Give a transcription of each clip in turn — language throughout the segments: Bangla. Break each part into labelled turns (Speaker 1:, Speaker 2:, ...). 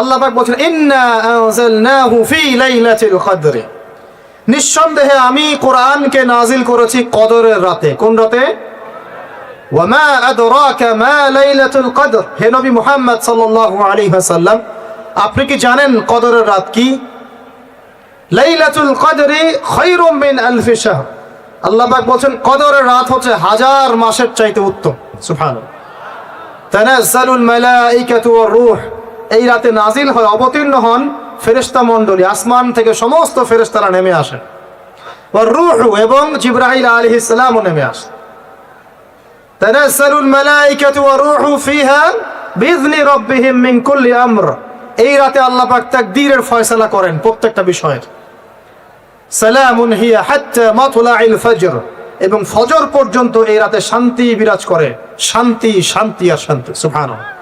Speaker 1: আল্লাহ পাক বলছেন, ইন্না আনজালনাহু ফি লাইলাতিল কদর। নিঃসন্দেহে আমি কোরআনকে নাজিল করেছি কদরের রাতে। কোন রাতে? ওয়ামা আদরাকা মা লাইলাতুল কদর। হে নবী মুহাম্মদ সাল্লাল্লাহু আলাইহি ওয়াসাল্লাম, আপনি কি জানেন কদরের রাত কি? লাইলাতুল কদরি খায়রুম মিন আলফি শাহর। আল্লাহ পাক বলছেন, কদরের রাত হচ্ছে হাজার মাসের চাইতে উত্তম। সুবহানাল্লাহ। তানাজ্জালুল মালাইকাতু ওয়ার রূহ। এই রাতে নাজিল হয় অবতীর্ণ হন ফেরেশতা মণ্ডলী। আসমান থেকে সমস্ত ফেরেশতারা নেমে ওয়ার এবং জিবরাইল আলাইহিস সালামও নেমে কুল্লি এই রাতে ফয়সালা করেন প্রত্যেকটা ফজর। এবং ফজর পর্যন্ত এই রাতে শান্তি বিরাজ করে। শান্তি শান্তি আর শান্তি। সুবহানাল্লাহ।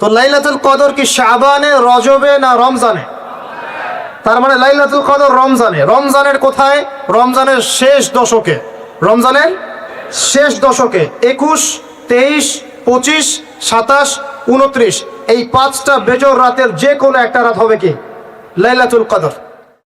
Speaker 1: তো লাইলাতুল কদর কি শাবানে, রজবে না রমজানে? তার মানে লাইলাতুল কদর রমজানে। রমজানের কোথায়? রমজানের শেষ দশকে। রমজানের শেষ দশকে। একুশ, তেইশ, পঁচিশ, সাতাশ, উনত্রিশ। এই পাঁচটা বেজর রাতের যে কোনো একটা রাত হবে কি? লাইলাতুল কদর।